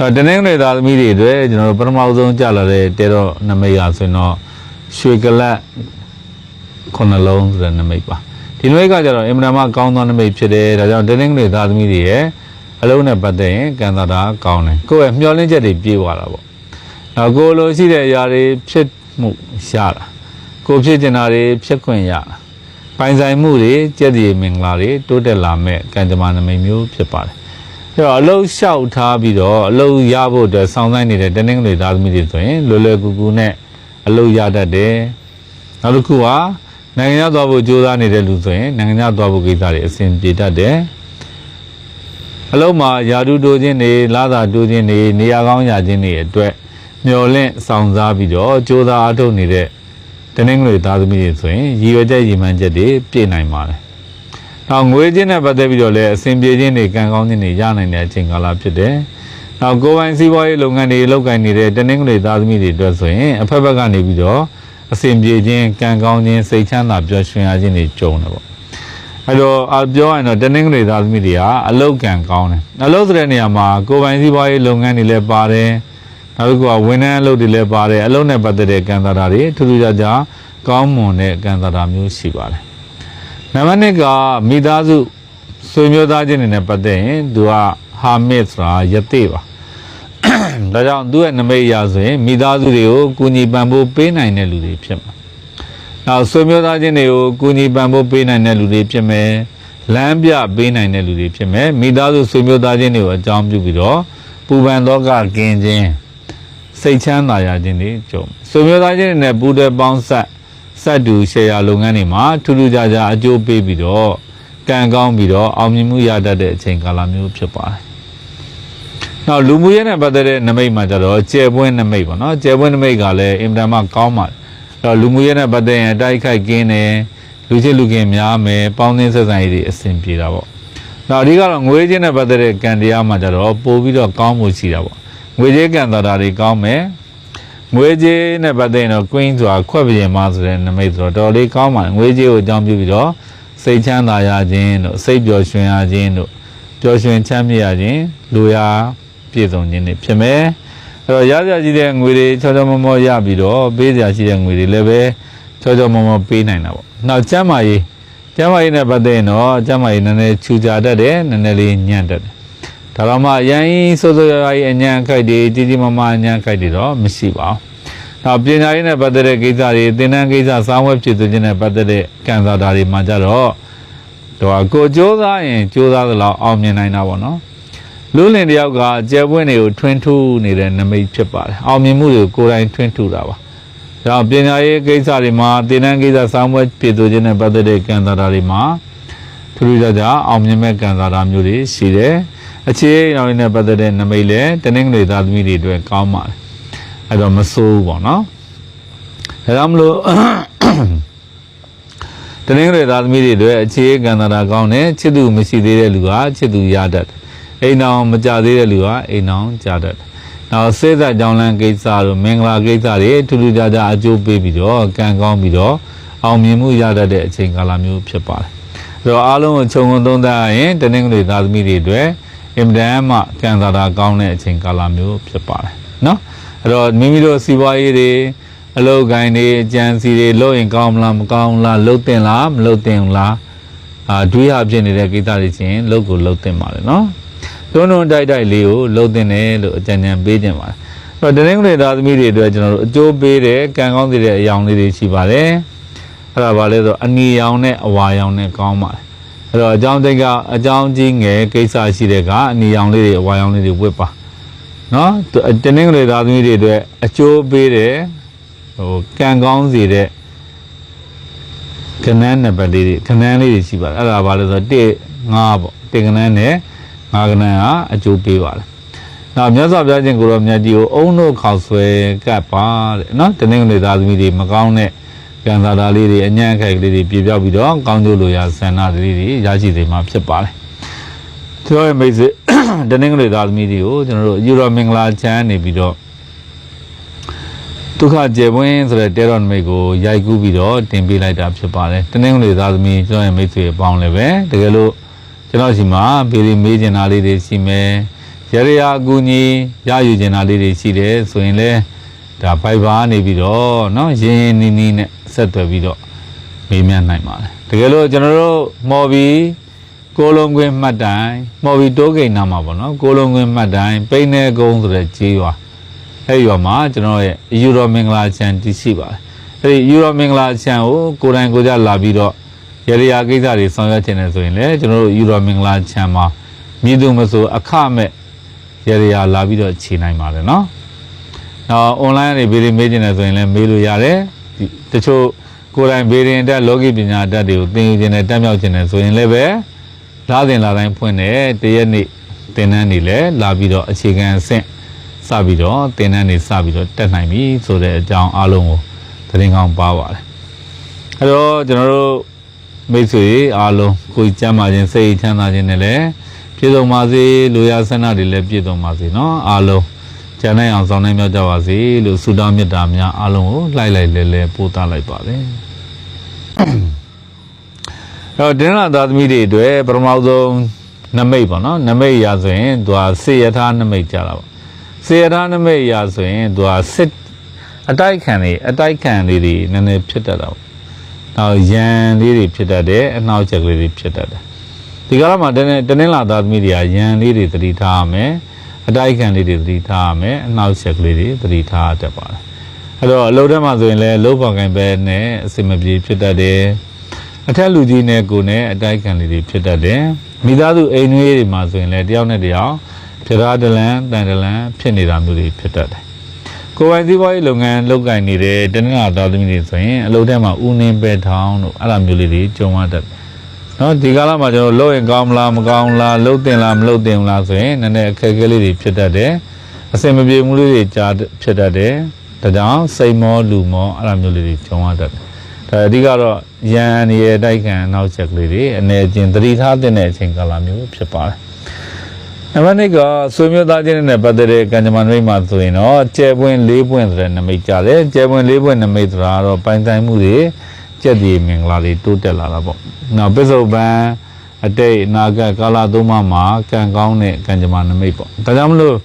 အဲတနင်္ဂနွေသားသမီးတွေအတွက်ကျွန်တော်တို့ပထမဆုံးကြာလာတဲ့တဲတော့နမိတ်ကဆိုရင်တော့ရွှေကလတ်ခုနှလုံးဆိုတဲ့နမိတ်ပါဒီနမိတ်ကကျတော့အင်မတန်မှကောင်းသောနမိတ်ဖြစ်တယ်ဒါကြောင့်တနင်္ဂနွေသားသမီးတွေရဲ့အလုံးနဲ့ပတ်သက်ရင်ကံသာတာကောင်းတယ်ကိုယ့်ရဲ့မျှော်လင့်ချက်တွေပြည့်သွားတာပေါ့နောက်ကိုယ်လိုရှိတဲ့အရာတွေဖြစ်မှုရတာကိုယ်ဖြစ်ကျင်တာတွေဖြစ်ခွင့်ရတာပိုင်ဆိုင်မှုတွေကြက်တည်မင်္ဂလာတွေတိုးတက်လာမဲ့ကံကြမ္မာနမိတ်မျိုးဖြစ်ပါတယ် အဲ့တော့အလုတ်လျှောက်ထားပြီးတော့အလုတ်ရဖို့အတွက်စောင့်ဆိုင်နေတဲ့တနင်္ဂနွေသားသမီးတွေဆိုရင်လွယ်လွယ်ကူကူနဲ့အလုတ်ရတတ်တယ်။နောက်တစ်ခုကနိုင်ငံခြားသွားဖို့ကြိုးစားနေတဲ့လူဆိုရင်နိုင်ငံခြားသွားဖို့ကိစ္စတွေအဆင်ပြေတတ်တယ်။အလုတ်မှာယာတုတိုးခြင်းတွေလာသာတိုးခြင်းတွေနေရာကောင်းရခြင်းတွေအတွက်မျော်လင့်ဆောင်စားပြီးတော့ကြိုးစားအထုတ်နေတဲ့တနင်္ဂနွေသားသမီးတွေဆိုရင်ရည်ရွယ်ချက်ရည်မှန်းချက်တွေပြည့်နိုင်ပါတယ်။ နောက်ငွေချင်းနဲ့ပတ်သက်ပြီးတော့လည်းအစဉ်ပြေခြင်းတွေကံကောင်းခြင်းတွေရနိုင်တဲ့အချိန်ကာလဖြစ်တယ်။နောက်ကိုယ်ပိုင်စီးပွားရေးလုပ်ငန်းတွေလုပ်ကိုင်နေတဲ့တနင်္ဂနွေသားသမီးတွေအတွက်ဆိုရင်အဖက်ဖက်ကနေပြီးတော့အစဉ်ပြေခြင်းကံကောင်းခြင်းစိတ်ချမ်းသာပျော်ရွှင်ရခြင်းတွေကြုံတယ်ပေါ့။အဲတော့အပြောရရင်တော့တနင်္ဂနွေသားသမီးတွေကအလုတ်ကံကောင်းတယ်။အလုတ်ဆိုတဲ့နေရာမှာကိုယ်ပိုင်စီးပွားရေးလုပ်ငန်းတွေလည်းပါတယ်။နောက်တစ်ခုကဝန်ထမ်းအလုပ်တွေလည်းပါတယ်။အလုပ်နဲ့ပတ်သက်တဲ့ကံသာတာတွေထူးထူးခြားခြားကောင်းမွန်တဲ့ကံသာတာမျိုးရှိပါတယ်။ နံပါတ်1ကမိသားစုဆွေမျိုးသားချင်းတွေနဲ့ပတ်သက်ရင်သူကဟာမစ်ဆိုတာယသိပါဒါကြောင့်သူ့ရဲ့နမိတ်အရာဆိုရင်မိသားစုတွေကိုကူညီပံ့ပိုးပေးနိုင်တဲ့လူတွေဖြစ်မှာနောက်ဆွေမျိုးသားချင်းတွေကိုကူညီပံ့ပိုးပေးနိုင်တဲ့လူတွေဖြစ်မယ်လမ်းပြပေးနိုင်တဲ့လူတွေဖြစ်မယ်မိသားစုဆွေမျိုးသားချင်းတွေကိုအကြောင်းပြုပြီးတော့ပူပန်တော့ကကင်းခြင်းစိတ်ချမ်းသာရခြင်းတွေကြုံဆွေမျိုးသားချင်းတွေနဲ့ပူးတွဲပေါင်းဆက် စက်တူရှယ်ယာလုပ်ငန်းတွေမှာထူးထူးခြားခြားအကျိုးပေးပြီးတော့ကံကောင်းပြီးတော့အောင်မြင်မှုရတတ်တဲ့အချိန်ကာလမျိုးဖြစ်ပါတယ်။နောက်လူမှုရေးနဲ့ပတ်သက်တဲ့နမိတ်မှာကျတော့ကျယ်ပွင့်နမိတ်ပေါ့နော်။ကျယ်ပွင့်နမိတ်ကလည်းအင်တာမကောင်းပါတယ်။အဲ့တော့လူမှုရေးနဲ့ပတ်သက်ရင်တိုက်ခိုက်ကင်းတယ်လူချင်းလူခင်များမယ်ပေါင်းသင်းဆက်ဆံရေးတွေအဆင်ပြေတာပေါ့။နောက်အဓိကတော့ငွေချင်းနဲ့ပတ်သက်တဲ့ကံတရားမှာကျတော့ပို့ပြီးတော့ကောင်းမှုရှိတာပေါ့။ငွေချင်းကံတာတာတွေကောင်းမယ်။ ငွေကြေးနဲ့ပတ်သက်ရင်တော့ queen ဆိုတာခွက်ပြင်မဆိုတဲ့နမိတ်ဆိုတော့တော်တော်လေးကောင်းပါတယ်ငွေကြေးကိုအကြောင်းပြုပြီးတော့စိတ်ချမ်းသာရခြင်းတို့စိတ်ပျော်ရွှင်ရခြင်းတို့ပျော်ရွှင်ချမ်းမြေ့ရခြင်းလူရာပြည့်စုံခြင်းတွေဖြစ်မယ်အဲ့တော့ရစရာရှိတဲ့ငွေတွေချောချောမောမောရပြီးတော့ပေးစရာရှိတဲ့ငွေတွေလည်းပဲချောချောမောမောပေးနိုင်တာပေါ့နောက်ကျမ်းမာရေးကျမ်းမာရေးနဲ့ပတ်သက်ရင်တော့ကျမ်းမာရေးနည်းနည်းချူကြတတ်တယ်နည်းနည်းလေးညံ့တတ်တယ် ဒါတော့မှရန်ကြီးစိုးစိုးရွားရွားကြီးအညံအခိုက်တွေကြီးကြီးမားမားအညံအခိုက်တွေတော့မရှိပါဘူး။နောက်ပညာရေးနဲ့ပတ်သက်တဲ့ကိစ္စတွေသင်တန်းကိစ္စစာဝတ်ဖြစ်သူချင်းနဲ့ပတ်သက်တဲ့ကံစားတာတွေမှာကြတော့တော့ကိုစ조사ရင်စ조사သလောက်အောင်မြင်နိုင်တာပေါ့နော်။လူလင်တယောက်ကကျဲပွင့်တွေကိုထွန်းထူးနေတဲ့နမိတ်ဖြစ်ပါတယ်။အောင်မြင်မှုတွေကိုကိုယ်တိုင်ထွန်းထူးတာပါ။ဒါပညာရေးကိစ္စတွေမှာသင်တန်းကိစ္စစာဝတ်ဖြစ်သူချင်းနဲ့ပတ်သက်တဲ့ကံစားတာတွေမှာ ထူးထူးခြားခြားအောင်မြင်မဲ့ကံစားတာမျိုးတွေရှိတယ်။ အခြေအရောင်းနဲ့ပတ်သက်တဲ့နမိတ်လည်းတနင်္ဂနွေသားသမီးတွေအတွက်ကောင်းပါတယ်။အဲ့တော့မဆိုးဘူးပေါ့နော်။ဒါကြောင့်မလို့တနင်္ဂနွေသားသမီးတွေအတွက်အခြေကံစားတာကောင်းတယ်ချစ်သူမရှိသေးတဲ့လူကချစ်သူရတတ်တယ်။အိမ်အောင်မကြသေးတဲ့လူကအိမ်အောင်ကြတတ်တယ်။နောက်စေသက်ကြောင်းလန်းကိစ္စတို့မင်္ဂလာကိစ္စတွေထူးထူးခြားခြားအကျိုးပေးပြီးတော့ကံကောင်းပြီးတော့အောင်မြင်မှုရတတ်တဲ့အချိန်ကာလမျိုးဖြစ်ပါတယ်။အဲ့တော့အားလုံးကိုခြုံငုံသုံးသပ်ရရင်တနင်္ဂနွေသားသမီးတွေအတွက် အင်မတန်မှကံစားတာကောင်းတဲ့အချိန်ကာလမျိုးဖြစ်ပါတယ်နော်အဲ့တော့မိမိတို့စီးပွားရေးတွေအလုပ်ကိုင်းတွေအကြံစီတွေလုပ်ရင်ကောင်းမလားမကောင်းဘူးလားလုပ်တင်လားမလုပ်တင်ဘူးလားအာတွေးရဖြစ်နေတဲ့ကိစ္စတွေချင်းလုပ်ကိုလုပ်တင်ပါလေနော်တွန်းတွန်းတိုက်တိုက်လေးကိုလုပ်တင်တယ်လို့အကြံဉာဏ်ပေးတင်ပါတယ်အဲ့တော့တနင်္ဂနွေသားသမီးတွေအတွက်ကျွန်တော်တို့အကျိုးပေးတဲ့ကံကောင်းစေတဲ့အယောင်လေးတွေရှိပါတယ်အဲ့ဒါဘာလဲဆိုတော့အနီရောင်နဲ့အဝါရောင်နဲ့ကောင်းပါတယ် အဲ့တော့အကြောင်းတိတ်ကအကြောင်းကြီးငယ်ကိစ္စရှိတဲ့ကအနီရောင်လေးတွေအဝါရောင်လေးတွေဝတ်ပါနော်သူတနင်္ဂနွေသားသမီးတွေအတွက်အကျိုးပေးတဲ့ဟိုကံကောင်းစေတဲ့ကနန်းနံပါတ်လေးတွေကနန်းလေးတွေရှိပါတယ်အဲ့ဒါဘာလဲဆိုတော့1 5ပေါ့1ကနန်းနဲ့5ကနန်းကအကျိုးပေးပါတယ်နောက်မြတ်စွာဘုရားရှင်ကိုရောမြတ်ကြီးကိုအုံတို့ခေါက်ဆွဲကပ်ပါတဲ့နော်တနင်္ဂနွေသားသမီးတွေမကောင်းတဲ့ ကံသာတာလေးတွေအညံ့ခိုက်ကလေးတွေပြေပြောက်ပြီးတော့ကောင်းကျိုးလိုရာဆန္ဒလေးတွေရရှိစေမှာဖြစ်ပါတယ်။ကျွန်တော်ရဲ့မိတ်ဆွေ တနင်္ဂနွေသားသမီးတွေကိုကျွန်တော်တို့ယူရောမင်္ဂလာချမ်းနေပြီးတော့ဒုက္ခကျေပွင်းဆိုတဲ့တဲတော်နမိတ်ကိုရိုက်ကူးပြီးတော့တင်ပေးလိုက်တာဖြစ်ပါတယ်။တနင်္ဂနွေသားသမီးကျွန်တော်ရဲ့မိတ်ဆွေအပေါင်းလည်းပဲတကယ်လို့ကျွန်တော်ရှိမှာဗီဒီမေးချင်တာလေးတွေရှိမယ်။က ရရရာအကူညီရယူကျင်တာလေးတွေရှိတယ်ဆိုရင်လည်းဒါဖိုက်ဘာနေပြီးတော့เนาะရင်းရင်းနှီးနှီးနဲ့ ဆက်သွယ်ပြီးတော့မေးမြန်းနိုင်ပါတယ်တကယ်လို့ကျွန်တော်တို့မော်ဘီကိုလုံးကွင်းမှတ်တိုင်မော်ဘီတိုးကိန်းနာမှာပေါ့နော်ကိုလုံးကွင်းမှတ်တိုင်ပိန်းနေကုန်းဆိုတဲ့ကြေးရွာအဲ့ဒီရွာမှာကျွန်တော်ရဲ့ယူရိုမင်္ဂလာချန်တည်ရှိပါတယ်အဲ့ဒီယူရိုမင်္ဂလာချန်ကိုကိုယ်တိုင်ကိုယ်ကြလာပြီးတော့ရရရာကိစ္စတွေဆောင်ရွက်ခြင်းနဲ့ဆိုရင်လည်းကျွန်တော်တို့ယူရိုမင်္ဂလာချန်မှာမြည်သူမဆိုအခမဲ့ရရရာလာပြီးတော့ခြေနိုင်ပါတယ်နော်။နောက် online ကနေဗီဒီယိုမေးခြင်းနဲ့ဆိုရင်လည်းမေးလို့ရတယ်ဒီ တချို့ကိုယ်တိုင်ဗီဒီယိုတက်လောကီပညာတက်တွေကိုသင်ယူခြင်းနဲ့တက်မြောက်ခြင်းနဲ့ဆိုရင်လည်းပဲလာတင်လာတိုင်းဖွင့်တယ်တရက်နေ့သင်တန်းနေလဲလာပြီးတော့အခြေခံအဆင့်စပြီးတော့သင်တန်းနေစပြီးတော့တက်နိုင်ပြီဆိုတဲ့အကြောင်းအားလုံးကိုသတင်းကောင်းပါပါတယ်။အဲတော့ကျွန်တော်တို့မိတ်ဆွေအားလုံးကိုယ်ကျမ်းမာခြင်းစိတ်ချမ်းသာခြင်းနဲ့လည်းပြည့်စုံပါစေလူရဆန္ဒတွေလည်းပြည့်စုံပါစေเนาะအားလုံး ကျန်နိုင်အောင်ဆောင်နိုင်မြောက်ကြပါစေလို့ဆုတောင်းမေတ္တာများအားလုံးကိုလှိုက်လိုက်လဲလဲပို့သလိုက်ပါတယ်။အဲ့တော့တင်းလာသားသမီးတွေအတွက်ပထမဆုံးနမိတ်ပေါ့နော်နမိတ်ရာဆိုရင်သူကစေယထာနမိတ်ကြတာပေါ့စေယထာနမိတ်ရာဆိုရင်သူကစစ်အတိုက်ခံတွေအတိုက်ခံလေးတွေနည်းနည်းဖြစ်တတ်တာပေါ့။နောက်ရန်လေးတွေဖြစ်တတ်တယ်အနှောက်အယှက်ကလေးတွေဖြစ်တတ်တယ်။ဒီကာလမှာတနေ့တနေ့လာသားသမီးတွေကရန်လေးတွေသတိထားရမယ် အတိုက်ခံလေးတွေသတိထားရမယ်အနှောက်အယှက်ကလေးတွေသတိထားတတ်ပါတယ်။အဲ့တော့အလုပ်ထဲမှာဆိုရင်လည်းလုံးပေါင်ကင်ပဲနဲ့အစင်မပြေဖြစ်တတ်တယ်။အထက်လူကြီးနဲ့ကိုယ်နဲ့အတိုက်ခံလေးတွေဖြစ်တတ်တယ်။မိသားစုအိမ်နွေးတွေမှာဆိုရင်လည်းတယောက်နဲ့တယောက်ပြရာဒလန်တန်ဒလန်ဖြစ်နေတာမျိုးတွေဖြစ်တတ်တယ်။ကိုယ်ပိုင်သီးပွားရေးလုပ်ငန်းလုပ်ကိုင်နေတဲ့တနင်္လာသားသမီးတွေဆိုရင်အလုပ်ထဲမှာဦးနှင်းပဲထောင်းတို့အဲ့လိုမျိုးလေးတွေကြုံရတတ်တယ်။ နော်ဒီကာလမှာကျွန်တော်လုပ်ရင်ကောင်းမလားမကောင်းလားလုပ်တင်လားမလုပ်တင်ဘူးလားဆိုရင်နည်းနည်းအခက်အခဲလေးတွေဖြစ်တတ်တယ်။အစင်မပြေမှုလေးတွေကြာဖြစ်တတ်တယ်။ဒါကြောင့်စိတ်မောလူမောအဲ့လိုမျိုးလေးတွေကြုံရတတ်တယ်။ဒါအဓိကတော့ရန်အနေရဲ့တိုက်ခံနောက်ချက်ကလေးတွေအနေချင်းသတိထားတဲ့အချိန်ကာလမျိုးဖြစ်ပါတယ်။နံပါတ်2ကဆွေမျိုးသားချင်းနဲ့ပတ်သက်တဲ့ကံကြမ္မာနမိတ်မှာဆိုရင်တော့ကျဲပွင့်၄ပွင့်ဆိုတဲ့နမိတ်ကြတယ်။ကျဲပွင့်၄ပွင့်နမိတ်ဆိုတာကတော့ပိုင်ဆိုင်မှုတွေ ကြက်ဒီမင်္ဂလာတွေတိုးတက်လာတာပေါ့။နောက်ပစ္စုပန်အတိတ်အနာဂတ်ကာလသုံးပါးမှာကံကောင်းတဲ့ကံကြမ္မာနမိတ်ပေါ့။ဒါကြောင့်မလို့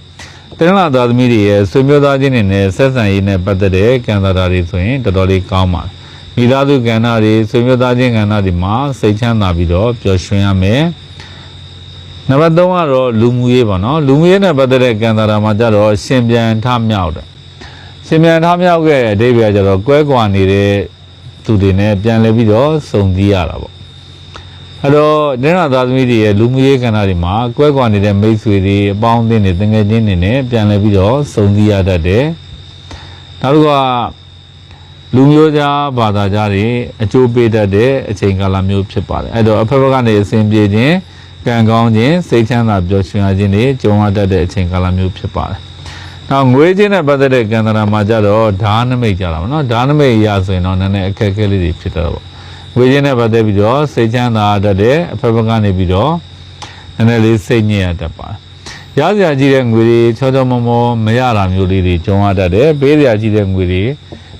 တင်းလာသားသမီးတွေရဲ့ဆွေမျိုးသားချင်းတွေနဲ့ဆက်ဆံရေးနဲ့ပတ်သက်တဲ့ကံစားတာတွေဆိုရင်တော်တော်လေးကောင်းပါတယ်။မိသားစုကဏ္ဍတွေဆွေမျိုးသားချင်းကဏ္ဍတွေမှာစိတ်ချမ်းသာပြီးတော့ပျော်ရွှင်ရမယ်။နံပါတ်3ကတော့လူမှုရေးပေါ့နော်လူမှုရေးနဲ့ပတ်သက်တဲ့ကံတာတာမှာကြတော့ရှင်ပြန်ထမြောက်တယ်ရှင်ပြန်ထမြောက်ခဲ့တဲ့အဓိပ္ပာယ်ကျတော့ကွဲကွာနေတဲ့ သူတွေနဲ့ပြန်လဲပြီးတော့စုံစည်းရတာပေါ့အဲ့တော့ဒင်းနာသားသမီးတွေရဲ့လူမှုရေးကဏ္ဍတွေမှာကွဲကွာနေတဲ့မိတ်ဆွေတွေအပေါင်းအသင်းတွေတငယ်ချင်းတွေနဲ့ပြန်လဲပြီးတော့စုံစည်းရတတ်တယ်နောက်တစ်ခုကလူမျိုးသားဘာသာကြားတွေအကျိုးပေးတတ်တဲ့အချိန်ကာလမျိုးဖြစ်ပါတယ်အဲ့တော့အဖက်ဖက်ကနေအစဉ်ပြေခြင်းကံကောင်းခြင်းစိတ်ချမ်းသာပျော်ရွှင်ရခြင်းတွေကြုံရတတ်တဲ့အချိန်ကာလမျိုးဖြစ်ပါတယ်။ နောက်ငွေချင်းနဲ့ပတ်သက်တဲ့ကံတရာမှာကြတော့ဓာနမိတ်ကြတာပေါ့နော်။ဓာနမိတ်ရဆိုရင်တော့နည်းနည်းအခက်အခဲလေးတွေဖြစ်တော့ပေါ့။ငွေချင်းနဲ့ပတ်သက်ပြီးတော့စိတ်ချမ်းသာတတ်တဲ့အဖက်ဖက်ကနေပြီးတော့နည်းနည်းလေးစိတ်ညစ်ရတတ်ပါတယ်။ရစရာကြီးတဲ့ငွေတွေချောချောမောမောမရတာမျိုးလေးတွေကြုံရတတ်တယ်။ပေးစရာကြီးတဲ့ငွေတွေ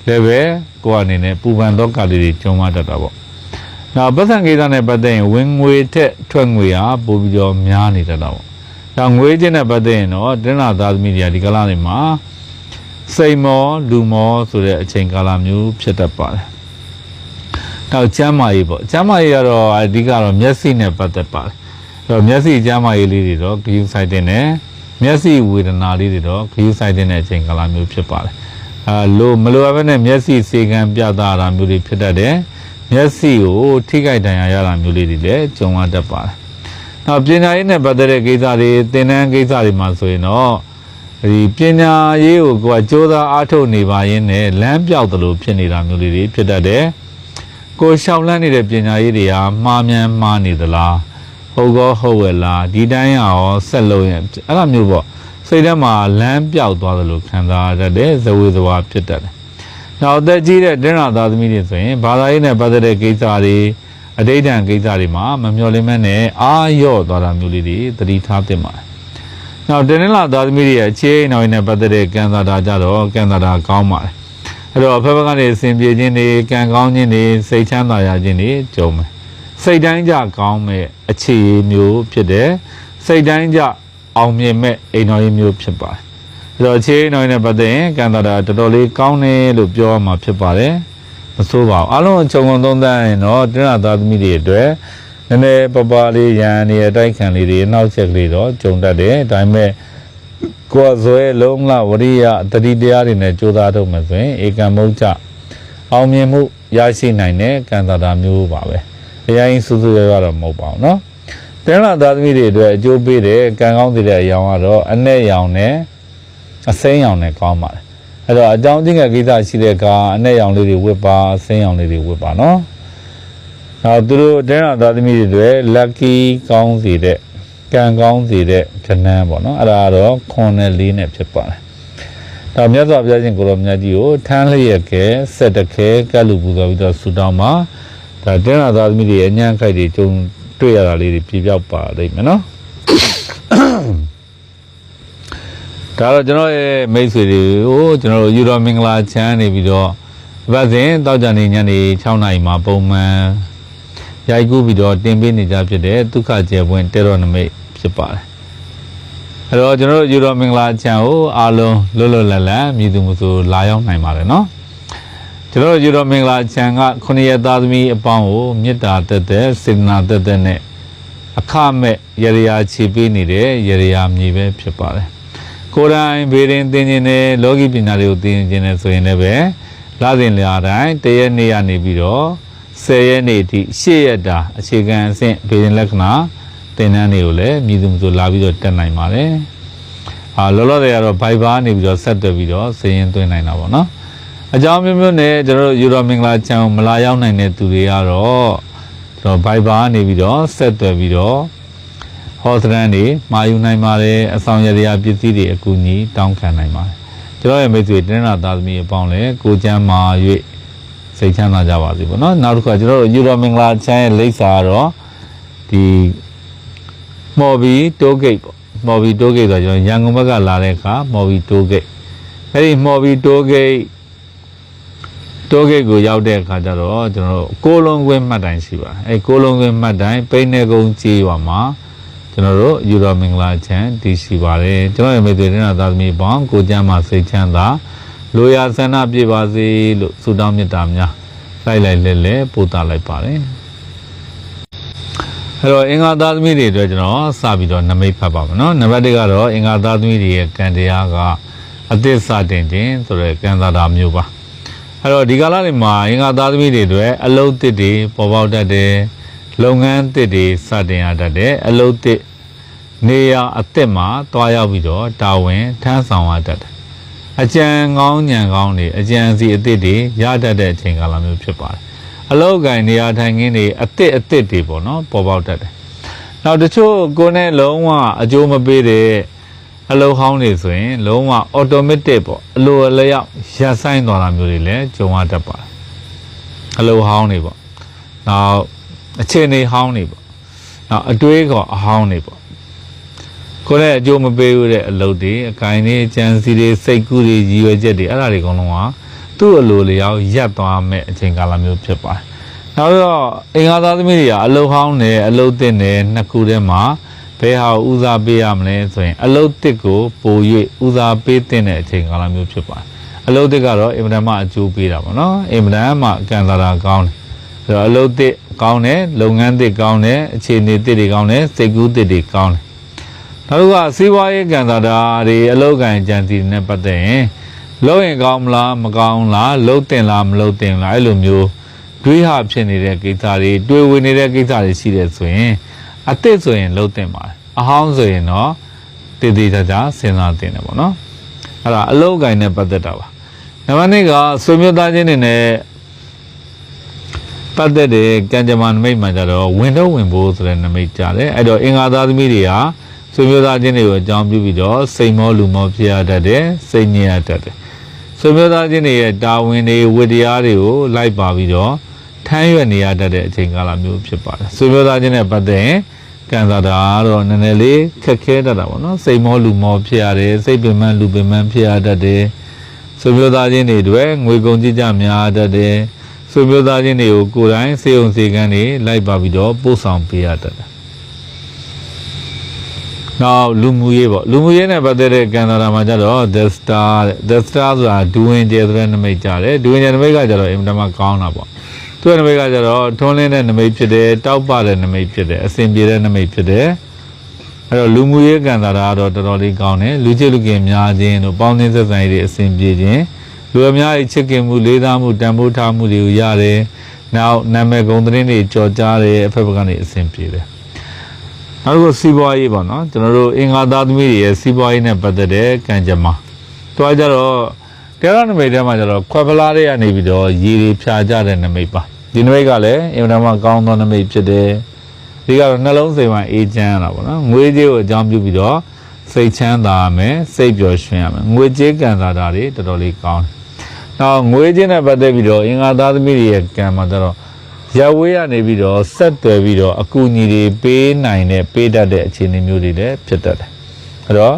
လည်းပဲကိုယ်အနေနဲ့ပူပန်တော့ကလေးတွေကြုံရတတ်တာပေါ့။နောက်ပတ်စံကိစ္စနဲ့ပတ်သက်ရင်ဝင်ငွေထက်ထွက်ငွေဟာပိုပြီးတော့များနေတတ်တာပေါ့။ ဒါငွေချင်းနဲ့ပတ်သက်ရင်တော့တင်းလာသားသမီးတွေကဒီကလာနေမှာစိတ်မောလူမောဆိုတဲ့အချိန်ကာလမျိုးဖြစ်တတ်ပါတယ်။နောက်ကျမ်းမာရေးပေါ့။ကျမ်းမာရေးကတော့အဓိကတော့မျက်စိနဲ့ပတ်သက်ပါတယ်။အဲတော့မျက်စိကျမ်းမာရေးလေးတွေတော့ဂရုစိုက်တဲ့နဲ့မျက်စိဝေဒနာလေးတွေတော့ဂရုစိုက်တဲ့အချိန်ကာလမျိုးဖြစ်ပါတယ်။အဲလိုမလိုအပ်ဘဲနဲ့မျက်စိစေကံပြသတာမျိုးတွေဖြစ်တတ်တယ်။မျက်စိကိုထိခိုက်ဒဏ်ရာရတာမျိုးလေးတွေလည်းကြုံရတတ်ပါတယ်။ နောက်ပညာရေးနဲ့ပတ်သက်တဲ့ကိစ္စတွေသင်တန်းကိစ္စတွေမှာဆိုရင်တော့ဒီပညာရေးကိုကိုယ်ကစ조사အားထုတ်နေပါရင်လည်းလမ်းပြောက်သလိုဖြစ်နေတာမျိုးလေးတွေဖြစ်တတ်တယ်။ကိုယ်ရှောင်လန်းနေတဲ့ပညာရေးတွေဟာမှားမြန်မှားနေသလားဟုတ်ကောဟုတ်ဝဲလားဒီတိုင်းရောဆက်လို့ရင်အဲ့လိုမျိုးပေါ့စိတ်ထဲမှာလမ်းပြောက်သွားသလိုခံစားရတတ်တယ်ဇဝေဇဝါဖြစ်တတ်တယ်။နောက်အသက်ကြီးတဲ့တင်းရာသားသမီးတွေဆိုရင်ဘာသာရေးနဲ့ပတ်သက်တဲ့ကိစ္စတွေ အတိတ်တန်ကိစ္စတွေမှာမမျှော်လင့်မဲ့နဲ့အာရော့သွားတာမျိုးလေးတွေသတိထားသင့်ပါတယ်။နောက်တင်းလာသားသမီးတွေရဲ့အခြေအိမ်တော်နဲ့ပတ်သက်တဲ့ကံသာတာကြတော့ကံသာတာကောင်းပါတယ်။အဲ့တော့အဖက်ဖက်ကနေအစဉ်ပြေခြင်းတွေကံကောင်းခြင်းတွေစိတ်ချမ်းသာရခြင်းတွေကြုံမယ်။စိတ်တိုင်းကြကောင်းမဲ့အခြေမျိုးဖြစ်တယ်။စိတ်တိုင်းကြအောင်မြင်မဲ့အိမ်တော်ရေးမျိုးဖြစ်ပါတယ်အဲ့တော့အခြေအိမ်တော်ရေးနဲ့ပတ်သက်ရင်ကံတာတာတော်တော်လေးကောင်းတယ်လို့ပြောရမှာဖြစ်ပါတယ် မဆိုးပါဘူးအားလုံးအချုပ်ကုန်သုံးသပ်ရင်တော့တင်းလာသားသမီးတွေအတွက်နည်းနည်းပပလေးရန်နေအတိုက်ခံလေးတွေနောက်ချက်ကလေးတော့ကြုံတတ်တယ်ဒါပေမဲ့ကိုယ်ဇွဲလုံးလဝရိယတတိတရားတွေနဲ့ကြိုးစားတော့မှဆိုရင်ဧကံမုတ်ချအောင်မြင်မှုရရှိနိုင်တဲ့ကံတာတာမျိုးပါပဲအရင်စူးစူးရရတော့မဟုတ်ပါဘူးเนาะ တင်းလာသားသမီးတွေအတွက်အကျိုးပေးတဲ့ကံကောင်းတဲ့အရောင်ကတော့အနဲ့ရောင်နဲ့အစိမ်းရောင်နဲ့ကောင်းပါတယ် အဲ့တော့အကြောင်းချင်းကကိစ္စရှိတဲ့ကအနဲ့ရောင်လေးတွေဝတ်ပါအစိမ်းရောင်လေးတွေဝတ်ပါနော်နောက်သူတို့တင်းလာသားသမီးတွေအတွက် lucky ကောင်းစေတဲ့ကံကောင်းစေတဲ့ခဏန်းပေါ့နော်အဲ့ဒါကတော့ခွန်နဲ့လေးနဲ့ဖြစ်ပါတယ်ဒါမြတ်စွာဘုရားရှင်ကိုရောမြတ်ကြီးကိုထမ်းလျက်ကဲဆက်တခဲကတ်လူပူဇော်ပြီးတော့ဆူတောင်းပါဒါတင်းလာသားသမီးတွေအညံ့ခိုက်တွေဂျုံတွေ့ရတာလေးတွေပြပြောက်ပါလိမ့်မယ်နော် ဒါတော့ကျွန်တော်ရဲ့မိတ်ဆွေတွေကိုကျွန်တော်တို့ယူတော်မင်္ဂလာချမ်းနေပြီးတော့ဒီပတ်စဉ်တောက်ကြနေညနေ6နာရီမှာပုံမှန်ရိုက်ကူးပြီးတော့တင်ပေးနေကြဖြစ်တဲ့ဒုက္ခကျေပွင့်တေရောနမိတ်ဖြစ်ပါတယ်အဲ့တော့ကျွန်တော်တို့ယူတော်မင်္ဂလာချမ်းကိုအားလုံးလွတ်လွတ်လပ်လပ်မြည်သူမဆိုလာရောက်နိုင်ပါတယ်နော်ကျွန်တော်တို့ယူတော်မင်္ဂလာချံကခုနှစ်ရက်သားသမီးအပေါင်းကိုမေတ္တာတက်တက်စေတနာတက်တက်နဲ့အခမဲ့ရရရာခြေပေးနေတဲ့ရရရာမြေပဲဖြစ်ပါတယ် ကိုယ်တိုင်ဘေးရင်သင်ခြင်းနဲ့လောကီပညာတွေကိုသင်ခြင်းနဲ့ဆိုရင်လည်းပဲလာစဉ်လျာတိုင်းတရက်နေ့ရနေပြီးတော့10ရက်နေ့အထိ8ရက်တာအခြေခံအဆင့်ဘေးရင်လက္ခဏာသင်တန်းတွေကိုလည်းမြည်သူမဆိုလာပြီးတော့တက်နိုင်ပါတယ်အာလောလောဆယ်ကတော့ Viber နေပြီးတော့ဆက်သွယ်ပြီးတော့စည်ရင်သွင်းနိုင်တာပေါ့နော်အကြောင်းမျိုးမျိုးနဲ့ကျွန်တော်တို့ယူတော်မင်္ဂလာချမ်းမလာရောက်နိုင်တဲ့သူတွေကတော့ကျွန်တော် Viber ကနေပြီးတော့ဆက်သွယ်ပြီးတော့ ဟောသရန်တွေမှာယူနိုင်ပါတယ်အဆောင်ရရာပစ္စည်းတွေအကူအညီတောင်းခံနိုင်ပါတယ်ကျွန်တော်ရဲ့မိတ်ဆွေတင်းနာသားသမီးအပေါင်းလည်းကိုချမ်းမာ၍စိတ်ချမ်းသာကြပါစေပေါ့နော်နောက်တစ်ခါကျွန်တော်တို့ယူတော်မင်္ဂလာချမ်းရဲ့လိပ်စာကတော့ဒီမော်ဘီတိုးဂိတ်ပေါ့မော်ဘီတိုးဂိတ်ဆိုတော့ကျွန်တော်ရန်ကုန်ဘက်ကလာတဲ့အခါမော်ဘီတိုးဂိတ်အဲ့ဒီမော်ဘီတိုးဂိတ်တိုးဂိတ်ကိုရောက်တဲ့အခါကျတော့ကျွန်တော်တို့ကိုလုံးကွင်းမှတ်တိုင်ရှိပါအဲကိုလုံးကွင်းမှတ်တိုင်ပိန်းနေကုန်းကြီးရွာမှာ ကျွန်တော်တို့ယူတော်မင်္ဂလာချမ်းတည်ရှိပါတယ်ကျွန်တော်ရဲ့မိတ်ဆွေတွေနဲ့သာသမီပေါင်းကိုကျမ်းမှာစိတ်ချမ်းသာလိုရာဆန္ဒပြည့်ပါစေလို့ဆုတောင်းမေတ္တာများလိုက်လိုက်လဲလဲပို့တာလိုက်ပါတယ်အဲ့တော့အင်္ဂါသားသမီးတွေအတွက်ကျွန်တော်စပြီးတော့နမိတ်ဖတ်ပါမယ်နော်နံပါတ်1ကတော့အင်္ဂါသားသမီးတွေရဲ့ကံတရားကအသစ်စတင်ခြင်းဆိုတဲ့ကံသာတာမျိုးပါအဲ့တော့ဒီကာလတွေမှာအင်္ဂါသားသမီးတွေအတွက်အလုတ်တစ်တွေပေါ်ပေါက်တတ်တယ် လုပ်ငန်းတစ်တွေစတင်ရတတ်တယ်အလုတ်တစ်နေရအစ်စ်မှာတွားရောက်ပြီးတော့တာဝန်ထမ်းဆောင်ရတတ်တယ်အကြံကောင်းညံကောင်းတွေအကြံစီအစ်စ်တွေရတတ်တဲ့အချိန်ကာလမျိုးဖြစ်ပါတယ်အလုတ်ကင်နေရာထိုင်ခင်းတွေအစ်စ်အစ်စ်တွေပေါ့နော်ပေါ်ပေါက်တတ်တယ်နောက်တချို့ကိုယ်နဲ့လုံးဝအကျိုးမပေးတဲ့အလုံးဟောင်းတွေဆိုရင် လုံးဝ automatic ပေါ့အလိုအလျောက်ရပ်ဆိုင်သွားတာမျိုးတွေလည်းကြုံရတတ်ပါတယ်အလိုဟောင်းတွေပေါ့နောက် အခြေအနေဟောင်းတွေပေါ့နောက်အတွေးကောအဟောင်းတွေပေါ့ကိုယ်နဲ့အကျိုးမပေးဘူးတဲ့အလုပ်တွေအကိုင်တွေကြံစီတွေစိတ်ကူးတွေရည်ရွယ်ချက်တွေအဲ့ဒါတွေအကုန်လုံးကသူ့အလိုလျောက်ရပ်သွားမဲ့အချိန်ကာလမျိုးဖြစ်ပါတယ်နောက်ပြီးတော့အင်္ဂါသားသမီးတွေကအလုတ်ဟောင်းနဲ့အလုတ်တင်နဲ့နှစ်ခုထဲမှာဘယ်ဟာကိုဦးစားပေးရမလဲဆိုရင် အလုတ်တစ်ကိုပို၍ဦးစားပေးတဲ့အချိန်ကာလမျိုးဖြစ်ပါတယ်အလုတ်တစ်ကတော့အင်မတန်မှအကျိုးပေးတာပေါ့နော်အင်မတန်မှကံစားတာကောင်းတယ်အဲ့တော့အလုတ်တစ် ကောင်းတယ်လုပ်ငန်းတစ်ကောင်းတယ်အခြေအနေတစ်တွေကောင်းတယ်စိတ်ကူးတစ်တွေကောင်းတယ်နောက်တစ်ခုကစီးပွားရေးကံစားတာတွေအလုတ်ကံကြံစီတွေနဲ့ပတ်သက်ရင်လုပ်ရင်ကောင်းမလားမကောင်းလားလုပ်တင်လားမလုပ်တင်လားအဲ့လိုမျိုးတွေးဟဖြစ်နေတဲ့ကိစ္စတွေတွေးဝင်နေတဲ့ကိစ္စတွေရှိတယ်ဆိုရင်အစ်စ်ဆိုရင်လှုပ်တင်ပါတယ်အဟောင်းဆိုရင်တော့တည်တည်ကြကြစဉ်းစားတင်တယ်ပေါ့နော်အဲ့ဒါအလုပ်ကိုင်းနဲ့ပတ်သက်တာပါနံပါတ်2ကဆွေမျိုးသားချင်းတွေနဲ့ ပတ်သက်တဲ့ကံကြမ္မာနမိတ်မှာကြတော့ဝင်တော့ဝင်ဖို့ဆိုတဲ့နမိတ်ကြတယ်အဲ့တော့အင်္ဂါသားသမီးတွေဟာဆွေမျိုးသားချင်းတွေကိုအကြောင်းပြုပြီးတော့စိတ်မောလူမောဖြစ်ရတတ်တယ်စိတ်ညစ်ရတတ်တယ်ဆွေမျိုးသားချင်းတွေရဲ့တာဝန်တွေဝတ္တရားတွေကိုလိုက်ပါပြီးတော့ထမ်းရွက်နေရတတ်တဲ့အချိန်ကာလမျိုးဖြစ်ပါတယ်ဆွေမျိုးသားချင်းနဲ့ပတ်သက်ရင်ကံစားတာကတော့နည်းနည်းလေးခက်ခဲတတ်တာပေါ့နော်စိတ်မောလူမောဖြစ်ရတယ်စိတ်ပင်ပန်းလူပင်ပန်းဖြစ်ရတတ်တယ်ဆွေမျိုးသားချင်းတွေတွေငွေကုန်ကြည့်ကြများတတ်တယ် ဆွေမျိုးသားချင်းတွေကိုကိုယ်တိုင်စေုံစေကန်းတွေလိုက်ပါပြီးတော့ပို့ဆောင်ပေးရတတ်တယ်နောက်လူမှုရေးပေါ့လူမှုရေးနဲ့ပတ်သက်တဲ့ကံတာမှာကျတော့ the star တဲ့ the star ဆိုတာဒူဝင်ကျဲဆိုတဲ့နမိတ်ကြတယ်ဒူဝင်ကျဲနမိတ်ကကျတော့အင်မတန်မှကောင်းတာပေါ့သူ့ရဲ့နမိတ်ကကျတော့ထွန်းလင်းတဲ့နမိတ်ဖြစ်တယ်တောက်ပတဲ့နမိတ်ဖြစ်တယ်အစဉ်ပြေတဲ့နမိတ်ဖြစ်တယ်အဲ့တော့လူမှုရေးကံတာကတော့တော်တော်လေးကောင်းတယ်လူချစ်လူခင်များခြင်းတို့ပေါင်းသင်းဆက်ဆံရေးတွေအစဉ်ပြေခြင်း လူအများကြီးချစ်ခင်မှုလေးစားမှုတန်ဖိုးထားမှုတွေကိုရတယ်နောက်နာမည်ဂုဏ်သတင်းတွေကြော်ကြားတယ်အဖက်ဘက်ကနေအစဉ်ပြေတယ်နောက်တစ်ခုစီးပွားရေးပေါ့နော်ကျွန်တော်တို့အင်္ဂါသားသမီးတွေရဲ့စီးပွားရေးနဲ့ပတ်သက်တဲ့ကံကြမ္မာတွားကြတော့တဲရနမိတ်ထဲမှာကျတော့ခွက်ဖလားတွေကနေပြီးတော့ရေတွေဖြာကြတဲ့နမိတ်ပါဒီနမိတ်ကလည်းအင်မတန်မှကောင်းသောနမိတ်ဖြစ်တယ်ဒီကတော့နှလုံးစိမ်မှာအေးချမ်းရတာပေါ့နော်ငွေကြေးကိုအကြောင်းပြုပြီးတော့စိတ်ချမ်းသာရမယ်စိတ်ပျော်ရွှင်ရမယ်ငွေကြေးကံစားတာတွေတော်တော်လေးကောင်းတယ် နောက်ငွေကြေးနဲ့ပတ်သက်ပြီးတော့အင်္ဂါသားသမီးတွေရဲ့ကံမှာကျတော့ရဝေးရနေပြီးတော့ဆက်သွယ်ပြီးတော့အကူအညီတွေပေးနိုင်တဲ့ပေးတတ်တဲ့အခြေအနေမျိုးတွေလည်းဖြစ်တတ်တယ်အဲ့တော့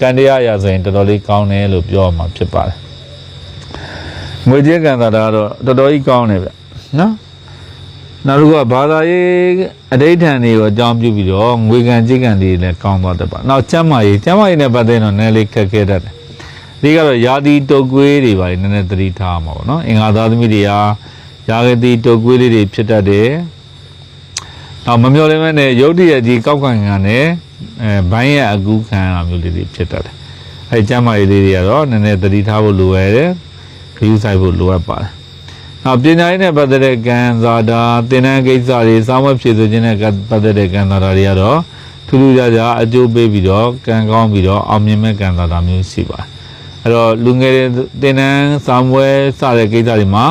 ကံတရားအရာဆိုရင်တော်တော်လေးကောင်းတယ်လို့ပြောရမှာဖြစ်ပါတယ်ငွေကြေးကံစားတာကတော့တော်တော်ကြီးကောင်းတယ်ဗျနော်နောက်တစ်ခုကဘာသာရေးအဋိဋ္ဌံတွေကိုအကြောင်းပြုပြီးတော့ငွေကံကြေးကံတွေလည်းကောင်းသွားတတ်ပါနောက်ကျမ်းမာရေးကျမ်းမာရေးနဲ့ပတ်သက်တော့နည်းနည်းလေးခက်ခဲတတ်တယ် ဒီကတော့ယာတီတုတ်ကွေးတွေပါနည်းနည်းသတိထားမှာပေါ့နော်အင်္ဂါသားသမီးတွေဟာယာဂတိတုတ်ကွေးလေးတွေဖြစ်တတ်တယ်နောက်မမျော်လင့်မဲ့နဲ့ရုတ်တရက်ကြီးကောက်ကန်ကန်နဲ့အဲဘိုင်းရဲ့အကူခံရတာမျိုးလေးတွေဖြစ်တတ်တယ်အဲကျမ်းမာရေးလေးတွေကတော့နည်းနည်းသတိထားဖို့လိုရတယ်ခရူးဆိုင်ဖို့လိုအပ်ပါတယ်နောက်ပညာရေးနဲ့ပတ်သက်တဲ့ကံစားတာသင်တန်းကိစ္စတွေစာမဖြည့်ဆိုခြင်းနဲ့ပတ်သက်တဲ့ကံစားတာတွေကတော့ထူးထူးခြားခြားအကျိုးပေးပြီးတော့ကံကောင်းပြီးတော့အောင်မြင်မဲ့ကံစားတာမျိုးရှိပါတယ် အဲ့တော့လူငယ်တွေသင်တန်းစာမွဲစတဲ့ကိစ္စတွေမှာ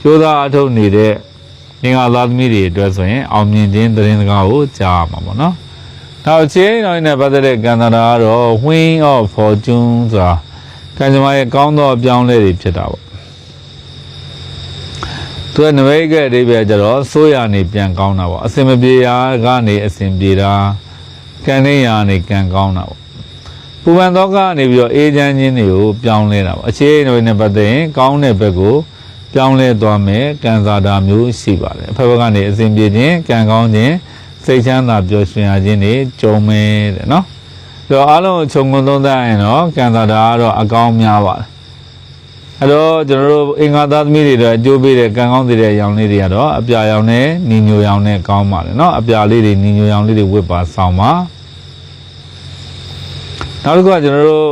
ကြိုးစားအထုတ်နေတဲ့ငင်္ဂလာသမီးတွေအတွက်ဆိုရင်အောင်မြင်ခြင်းသတင်းစကားကိုကြားရမှာပေါ့နော်။နောက်ခြေတော်နဲ့ပတ်သက်တဲ့ကံတာကတော့ Wing of Fortune ဆိုတာကံကြမ္မာရဲ့ကောင်းသောအပြောင်းလဲတွေဖြစ်တာပေါ့။သူကနမိတ်ကအဓိပ္ပာယ်ကျတော့စိုးရနေပြန်ကောင်းတာပေါ့။အစင်မပြေရာကနေအစင်ပြေတာကံနေရာနေကံကောင်းတာပေါ့။ ပူပန်သောကနေပြီးတော့အေးချမ်းခြင်းတွေကိုပြောင်းလဲတာပေါ့။အခြေအနေတွေနဲ့ပတ်သက်ရင်ကောင်းတဲ့ဘက်ကိုပြောင်းလဲသွားမယ်ကံစားတာမျိုးရှိပါတယ်အဖက်ဘက်ကနေအစဉ်ပြေခြင်းကံကောင်းခြင်းစိတ်ချမ်းသာပျော်ရွှင်ရခြင်းတွေကြုံမယ်တဲ့နော်ဆိုတော့အားလုံးကိုခြုံငုံသုံးသပ်ရင်တော့ကံစားတာကတော့အကောင်းများပါတယ်အဲ့တော့ကျွန်တော်တို့အင်္ဂါသားသမီးတွေတော့အကျိုးပေးတဲ့ကံကောင်းတဲ့အရောင်လေးတွေကတော့အပြာရောင်နဲ့ညီညိုရောင်နဲ့ကောင်းပါတယ်နော်အပြာလေးတွေညီညိုရောင်လေးတွေဝတ်ပါဆောင်ပါ နောက်တစ်ခုကကျွန်တော်တို့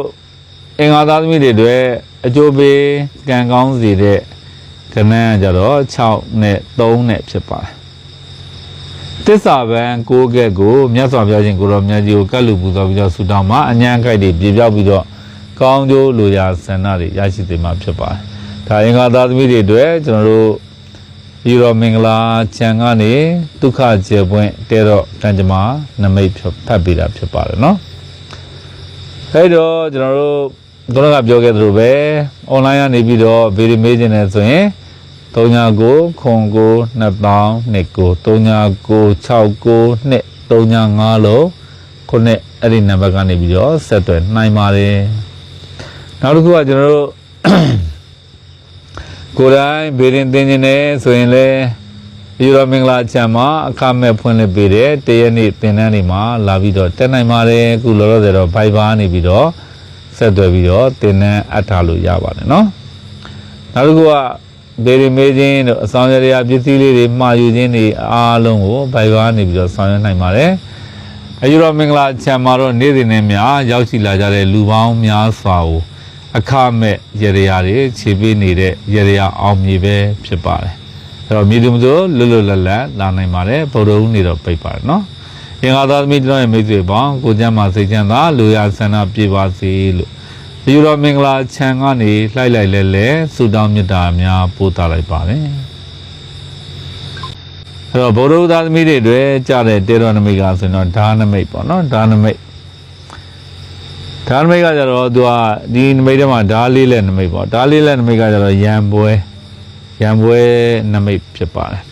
အင်္ဂါသားသမီးတွေအတွက်အကျိုးပေးကံကောင်းစေတဲ့ကဏ္ဍကကြတော့6နဲ့3နဲ့ဖြစ်ပါတယ်တစ္ဆာပံကိုးကဲ့ကိုမြတ်စွာဘုရားရှင်ကိုရောမြတ်ကြီးကိုကတ်လူပူဇော်ပြီးတော့ဆူတောင်းမှာအញ្ញံခိုက်တွေပြေပြောက်ပြီးတော့ကောင်းကျိုးလိုရာဆန္ဒတွေရရှိစေမှာဖြစ်ပါတယ်ဒါအင်္ဂါသားသမီးတွေအတွက်ကျွန်တော်တို့ဒီရောမင်္ဂလာချံကနေဒုက္ခကျေပွင့်တဲတော့ကံကြမ္မာနမိတ်ဖတ်ပေးတာဖြစ်ပါတယ်နော် အဲ့တော့ကျွန်တော်တို့တို့ကပြောခဲ့သလိုပဲ online ကနေပြီးတော့ဗီဒီမေးခြင်းနဲ့ဆိုရင်39ခွန်ကို2000နှစ်ကို3969နှစ်35လို့ခုနှစ်အဲ့ဒီနံပါတ်ကနေပြီးတော့ဆက်သွယ်နိုင်ပါတယ်နောက်တစ်ခုကကျွန်တော်တို့ကိုယ်တိုင်ဗီရင်တင်ခြင်းနဲ့ဆိုရင်လည်း ဒီလိုမင်္ဂလာအချမ်းမှာအခမဲ့ဖွင့်လှစ်ပေးတဲ့တရက်နေ့သင်တန်းတွေမှာလာပြီးတော့တက်နိုင်ပါတယ်အခုလောလောဆယ်တော့ Viber နေပြီးတော့ဆက်သွယ်ပြီးတော့သင်တန်းအပ်ထားလို့ရပါတယ်နော်နောက်တစ်ခုကဒေရီမေးခြင်းတို့အဆောင်ရရပစ္စည်းလေးတွေမှာယူခြင်းတွေအားလုံးကို Viber နေပြီးတော့ဆောင်ရွက်နိုင်ပါတယ်အယူတော်မင်္ဂလာအချမ်းမှာတော့နေ့စဉ်နဲ့များရောက်ရှိလာကြတဲ့လူပေါင်းများစွာကိုအခမဲ့ရရတွေခြေပေးနေတဲ့ရရအောင်မြေပဲဖြစ်ပါတယ် အဲ့တော့မြေသူမစိုးလွတ်လွတ်လပ်လပ်လာနိုင်ပါတယ်ဗုဒ္ဓဦးနေတော့ပိတ်ပါတယ်နော်အင်္ဂါသားသမီးတို့ရဲ့မိတ်ဆွေပေါင်းကိုကျမ်းမှာစိတ်ချမ်းသာလူရဆန္ဒပြေပါစေလို့ဒီလိုမင်္ဂလာချံကနေလှိုက်လိုက်လဲလဲဆုတောင်းမေတ္တာများပို့သလိုက်ပါတယ်အဲ့တော့ဘုရားသားသမီးတွေတွေကြားတဲ့တေရောနမိတ်ကဆိုရင်တော့ဓာနမိတ်ပေါ့နော်ဓာနမိတ်ဓာနမိတ်ကကြတော့သူကဒီနမိတ်ထဲမှာဓာလေးလက်နမိတ်ပေါ့ဓာလေးလက်နမိတ်ကကြတော့ရံပွဲ ရံပွဲနမိတ်ဖြစ်ပါတယ်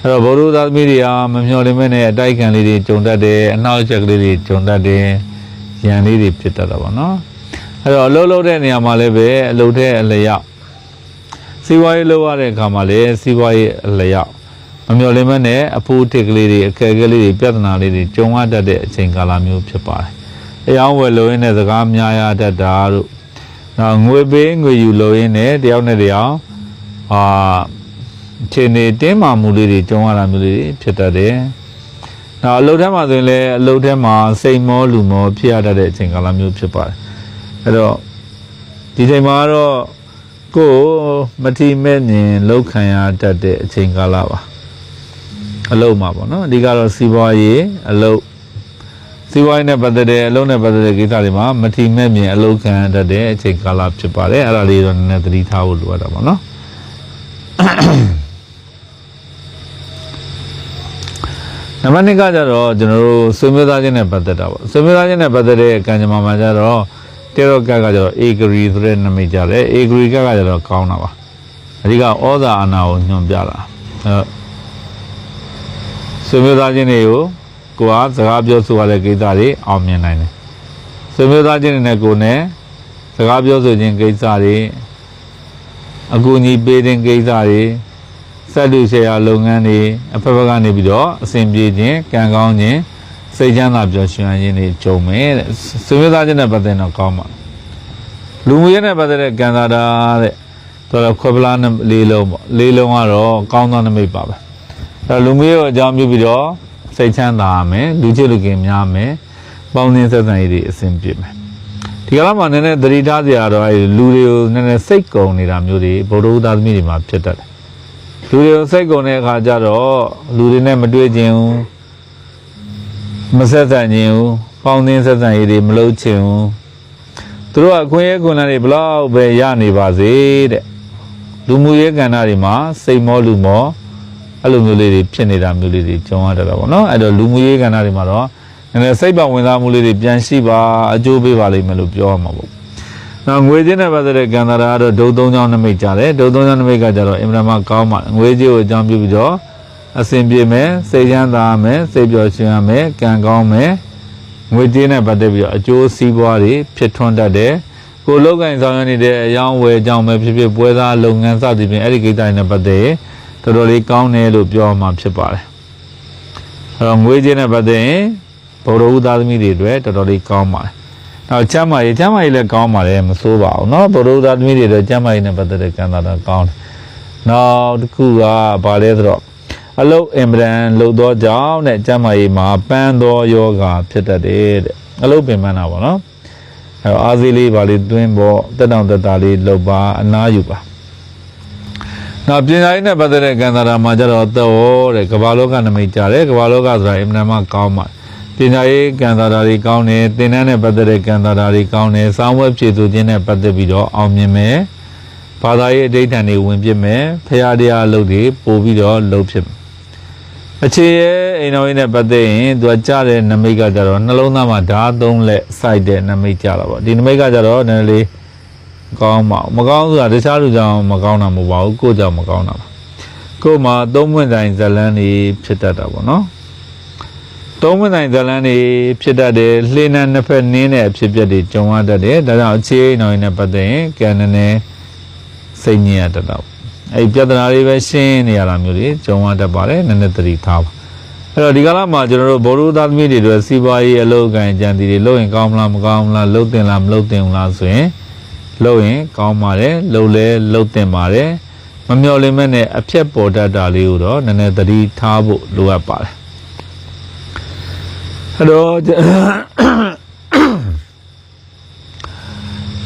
အဲ့တော့ဘုရားသားသမီးတွေဟာမမျှော်လင့်မဲ့နဲ့အတိုက်ခံလေးတွေဂျုံတတ်တယ်အနှောက်အယှက်ကလေးတွေဂျုံတတ်တယ်ရံလေးတွေဖြစ်တတ်တာပေါ့နော်အဲ့တော့အလုပ်လုပ်တဲ့နေရာမှာလည်းပဲအလုပ်တဲ့အလျောက်စီးပွားရေးလုပ်ရတဲ့အခါမှာလည်းစီးပွားရေးအလျောက်မမျှော်လင့်မနဲ့အဖိုးတစ်ကလေးတွေအခက်အခဲလေးတွေပြဿနာလေးတွေကြုံရတတ်တဲ့အချိန်ကာလမျိုးဖြစ်ပါတယ်။အယောင်းဝယ်လို့ရင်းနဲ့စကားများရတတ်တာတို့နောက်ငွေပေးငွေယူလို့ရင်းနဲ့တယောက်နဲ့တယောက် အာအချိန်နေတင်းမာမှုလေးတွေကြုံရတာမျိုးလေးတွေဖြစ်တတ်တယ်။နောက်အလုပ်ထဲမှာဆိုရင်လည်းအလုပ်ထဲမှာစိတ်မောလူမောဖြစ်ရတတ်တဲ့အချိန်ကာလမျိုးဖြစ်ပါတယ်။အဲ့တော့ဒီချိန်မှာတော့ကိုယ်မထီမဲ့မြင်လောက်ခံရတတ်တဲ့အချိန်ကာလပါအလုပ်မှာပေါ့နော်အဓိကတော့စီးပွားရေးအလုပ်စီးပွားရေးနဲ့ပတ်သက်တဲ့အလုပ်နဲ့ပတ်သက်တဲ့ကိစ္စတွေမှာမထီမဲ့မြင်အလုပ်ခံရတတ်တဲ့အချိန်ကာလဖြစ်ပါတယ်အဲ့ဒါလေးတော့နည်းနည်းသတိထားဖို့လိုအပ်တာပေါ့နော် နံပါတ်2ကကြတော့ကျွန်တော်တို့ဆွေမျိုးသားချင်းနဲ့ပတ်သက်တာပေါ့ဆွေမျိုးသားချင်းနဲ့ပတ်သက်တဲ့ကံကြမ္မာမှာကြတော့တေရောကကကြတော့ A gri ဆိုတဲ့နာမည်ကြတယ် A gri ကကကြတော့ကောင်းတာပါအဓိကဩဇာအာဏာကိုညွှန်ပြတာအဲတော့ဆွေမျိုးသားချင်းတွေကိုကိုကစကားပြောဆိုရတဲ့ကိစ္စတွေအောင်မြင်နိုင်တယ်ဆွေမျိုးသားချင်းတွေနဲ့ကိုယ်နဲ့စကားပြောဆိုခြင်းကိစ္စတွေ အကူအညီပေးတဲ့ကိစ္စတွေစက်လူရှယ်ယာလုပ်ငန်းတွေအဖက်ဖက်ကနေပြီးတော့အဆင်ပြေခြင်းကံကောင်းခြင်းစိတ်ချမ်းသာပျော်ရွှင်ခြင်းတွေကြုံမယ်တဲ့ဆွေမျိုးသားချင်းနဲ့ပတ်သက်တော့ကောင်းပါလူမှုရေးနဲ့ပတ်သက်တဲ့ကံသာတာတဲ့တော်တော်ခွဲပလားနဲ့လေးလုံးပေါ့လေးလုံးကတော့ကောင်းသောနမိတ်ပါပဲအဲတော့လူမှုရေးကိုအကြောင်းပြုပြီးတော့စိတ်ချမ်းသာရမယ်လူချစ်လူခင်များမယ်ပေါင်းသင်းဆက်ဆံရေးတွေအဆင်ပြေမယ် ဒီကလာမှာနည်းနည်းသတိထားစရာတော့အဲလူတွေကိုနည်းနည်းစိတ်ကုံနေတာမျိုးတွေဗုဒ္ဓဥသားသမီးတွေမှာဖြစ်တတ်တယ်လူတွေကိုစိတ်ကုံတဲ့အခါကျတော့လူတွေနဲ့မတွေ့ခြင်းဘူးမဆက်ဆံခြင်းဘူးပေါင်းသင်းဆက်ဆံရေးတွေမလုပ်ချင်ဘူးသူတို့ကအခွင့်အရေးခွင့်လန်းတွေဘလောက်ပဲရနေပါစေတဲ့လူမှုရေးကဏ္ဍတွေမှာစိတ်မောလူမောအဲ့လိုမျိုးလေးတွေဖြစ်နေတာမျိုးလေးတွေကြုံရတတ်တာပေါ့နော်အဲ့တော့လူမှုရေးကဏ္ဍတွေမှာတော့ နည်းနည်းစိတ်ပါဝင်စားမှုလေးတွေပြန်ရှိပါအကျိုးပေးပါလိမ့်မယ်လို့ပြောရမှာပေါ့နောက်ငွေကြေးနဲ့ပတ်သက်တဲ့ကံတာရာကတော့ဒုံသုံးချောင်းနမိတ်ကြတယ်ဒုံသုံးချောင်းနမိတ်ကကြတော့အင်မတန်မှကောင်းပါငွေကြေးကိုအကြောင်းပြုပြီးတော့အစဉ်ပြေမယ်စိတ်ချမ်းသာမယ်စိတ်ပျော်ရွှင်ရမယ်ကံကောင်းမယ်ငွေကြေးနဲ့ပတ်သက်ပြီးတော့အကျိုးစီးပွားတွေဖြစ်ထွန်းတတ်တယ်ကိုယ်လောက်ကင်ဆောင်ရနေတဲ့အယောင်းဝယ်ကြောင်းပဲဖြစ်ဖြစ်ပွဲစားလုပ်ငန်းစသည်ဖြင့်အဲ့ဒီကိစ္စတွေနဲ့ပတ်သက်ရင်တော်တော်လေးကောင်းတယ်လို့ပြောမှဖြစ်ပါတယ်အဲ့တော့ငွေကြေးနဲ့ပတ်သက်ရင် ဘုရောဥသားသမီးတွေအတွက်တော်တော်လေးကောင်းပါတယ်နောက်ချမ်းမာရေးချမ်းမာရေးလည်းကောင်းပါတယ်မစိုးပါဘူးเนาะဘုရောဥသားသမီးတွေအတွက်ချမ်းမာရေးနဲ့ပတ်သက်တဲ့ကံတာတော့ကောင်းတယ်နောက်တစ်ခုကဘာလဲဆိုတော့အလုတ်အင်ဗရန်လှုပ်သောကြောင့်တဲ့ကျမ်းမာရေးမှာပန်းသောယောဂဖြစ်တတ်တယ်တဲ့အလုတ်ပင်ပန်းတာပေါ့နော်အဲတော့အားစီးလေးပါလေးတွင်းပေါ့တက်တောင်တက်တာလေးလှုပ်ပါအနားယူပါနောက်ပညာရေးနဲ့ပတ်သက်တဲ့ကံတာရာမှာကျတော့သောတဲ့ကမ္ဘာလောကနမိတ်ကြတယ်ကမ္ဘာလောကဆိုတာအင်မတန်မှကောင်းပါတယ် ပညာရေးကံတာရာတွေကောင်းတယ်သင်တန်းနဲ့ပတ်သက်တဲ့ကံတာရာတွေကောင်းတယ်စောင်းဝဲဖြည့်ဆိုခြင်းနဲ့ပတ်သက်ပြီးတော့အောင်မြင်မယ်ဘာသာရေးအဋိဌာန်တွေဝင်ပြစ်မယ်ဖရာတရားအလုပ်တွေပို့ပြီးတော့လုပ်ဖြစ်မယ်အခြေရဲ့အိမ်တော်ကြီးနဲ့ပတ်သက်ရင်သူကကြားတဲ့နမိတ်ကကြတော့နှလုံးသားမှာဓာတ်သုံးလက်စိုက်တဲ့နမိတ်ကြတာပေါ့ဒီနမိတ်ကကြတော့နည်းနည်းလေးကောင်းပါမကောင်းဆိုတာတခြားလူကြောင့်မကောင်းတာမဟုတ်ပါဘူးကိုယ့်ကြောင့်မကောင်းတာပါကိုယ်မှာသုံးပွင့်တိုင်းဇလန်းတွေဖြစ်တတ်တာပေါ့နော် သုံးပွင့်တိုင်းဇလန်းတွေဖြစ်တတ်တယ်လှေနံနှစ်ဖက်နင်းတဲ့အဖြစ်အပျက်တွေကြုံရတတ်တယ်ဒါကြောင့်အခြေအိမ်တော်ကြီးနဲ့ပတ်သက်ရင်ကံနည်းနည်းစိတ်ညစ်ရတတ်တာပေါ့အဲ့ပြဿနာတွေပဲရှင်းနေရတာမျိုးတွေကြုံရတတ်ပါတယ်နည်းနည်းသတိထားပါအဲ့တော့ဒီကလာမှာကျွန်တော်တို့ဘောရုသားသမီးတွေတို့စီးပွားရေးအလုပ်အကံကြံတီတွေလုပ်ရင်ကောင်းမလားမကောင်းဘူးလားလုပ်တင်လားမလုပ်တင်ဘူးလားဆိုရင်လုပ်ရင်ကောင်းပါတယ်လုပ်လဲလုပ်တင်ပါတယ်မမျော်လင့်မဲ့နဲ့အဖြက်ပေါ်တတ်တာလေးကိုတော့နည်းနည်းသတိထားဖို့လိုအပ်ပါတယ် အဲ့တော့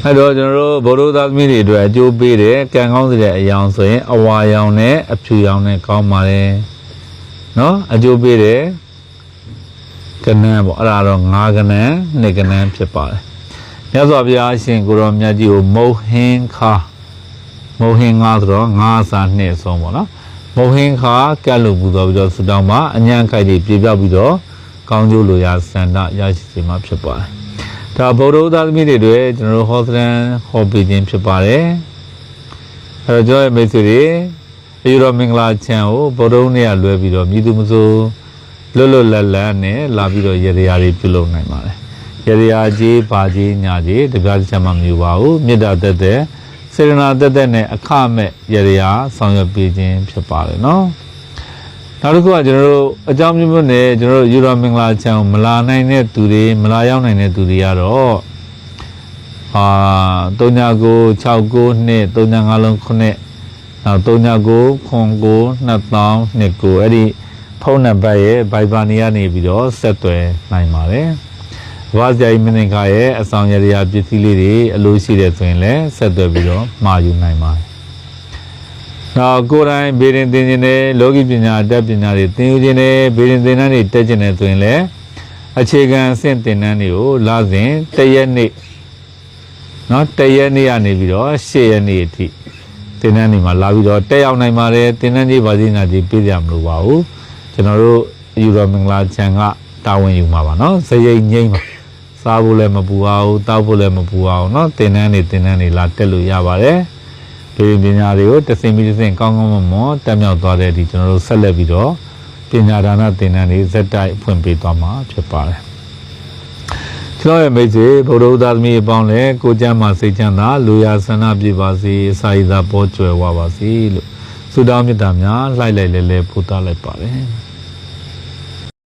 အဲ့တော့ကျွန်တော်တို့ဗုဒ္ဓသားသမီးတွေအတွက်အကျိုးပေးတယ်ကံကောင်းစေတဲ့အယောင်ဆိုရင်အဝါရောင်နဲ့အဖြူရောင်နဲ့ကောင်းပါတယ်နော်အကျိုးပေးတယ်ကနန်းပေါ့အဲ့ဒါတော့ငါးကနန်းနှစ်ကနန်းဖြစ်ပါတယ်မြတ်စွာဘုရားရှင်ကိုရောမြတ်ကြီးကိုမုတ်ဟင်းခါမုတ်ဟင်းငါဆိုတော့ငါးစာနှစ်ဆုံးပေါ့နော်မုတ်ဟင်းခါကတ်လို့ပူတော်ပြီးတော့ဆူတောင်းမှာအញ្ញံခိုက်တွေပြေပြောက်ပြီးတော့ ကောင်းကျိုးလိုရာစန္ဒရရှိစေမှာဖြစ်ပါတယ်ဒါဗုဒ္ဓဥသားသမီးတွေတွေကျွန်တော်တို့ဟောသရန်ဟောပေးခြင်းဖြစ်ပါတယ်အဲတော့ကျွန်တော်ရဲ့မိတ်ဆွေတွေအယူတော်မင်္ဂလာချမ်းကိုဗုဒ္ဓဥနဲ့လွဲပြီးတော့မြည်သူမစိုးလွတ်လွတ်လပ်လပ်နဲ့လာပြီးတော့ရေရာတွေပြုလုပ်နိုင်ပါတယ်ရေရာကြီးပါကြီးညာကြီးတပြားချမ်းမမျိုးပါဘူးမေတ္တာတက်တဲ့စေရနာတက်တဲ့နဲ့အခမဲ့ရေရာဆောင်ရွက်ပေးခြင်းဖြစ်ပါတယ်နော် နောက်တစ်ခုကကျွန်တော်တို့အကြောင်းမျိုးမျိုးနဲ့ကျွန်တော်တို့ယူရမင်္ဂလာချမ်းကိုမလာနိုင်တဲ့သူတွေမလာရောက်နိုင်တဲ့သူတွေကတော့အာ3969 69နှစ်35လုံး9နောက်39ခွန်9 2000နှစ်9အဲ့ဒီဖုန်းနံပါတ်ရဲ့ Viber နေရနေပြီးတော့ဆက်သွယ်နိုင်ပါတယ်။ဘာသာရေးမင်းင်္ဂရဲ့အဆောင်ရရာပစ္စည်းလေးတွေအလိုရှိတဲ့ဆိုရင်လည်းဆက်သွယ်ပြီးတော့မှာယူနိုင်ပါတယ်။ နောက်ကိုယ်တိုင်ဘေးရင်သင်ခြင်းနဲ့လောကီပညာအတတ်ပညာတွေသင်ယူခြင်းနဲ့ဘေးရင်သင်တန်းတွေတက်ခြင်းနဲ့ဆိုရင်လည်းအခြေခံအဆင့်သင်တန်းတွေကိုလာစဉ်တရက်နေ့နော်တရက်နေ့ကနေပြီးတော့၈ရက်နေ့အထိသင်တန်းတွေမှာလာပြီးတော့တက်ရောက်နိုင်ပါတယ်သင်တန်းကြီးပါစီနာကြီးပြည့်ရမလို့ပါဘူးကျွန်တော်တို့ယူရောမင်္ဂလာချန်ကတာဝန်ယူမှာပါနော်စရိတ်ငိမ့်ပါစားဖို့လည်းမပူအောင်တောက်ဖို့လည်းမပူအောင်နော်သင်တန်းတွေသင်တန်းတွေလာတက်လို့ရပါတယ် ဒီပညာတွေကိုတစ်စင်ပြီးတစ်စင်ကောင်းကောင်းမွန်မွန်တက်မြောက်သွားတဲ့ဒီကျွန်တော်တို့ဆက်လက်ပြီးတော့ပညာဒါနသင်တန်းတွေဇက်တိုက်ဖွင့်ပေးသွားမှာဖြစ်ပါတယ်ကျွန်တော်ရဲ့မိတ်ဆွေဗုဒ္ဓဥဒသမီးအပေါင်းလည်းကိုကျမ်းမှာစိတ်ချမ်းသာလူရဆန္ဒပြပါစေအစာရည်သာပေါ်ကျွယ်ဝပါစေလို့ဆုတောင်းမေတ္တာများလှိုက်လိုက်လဲလဲပို့သလိုက်ပါတယ်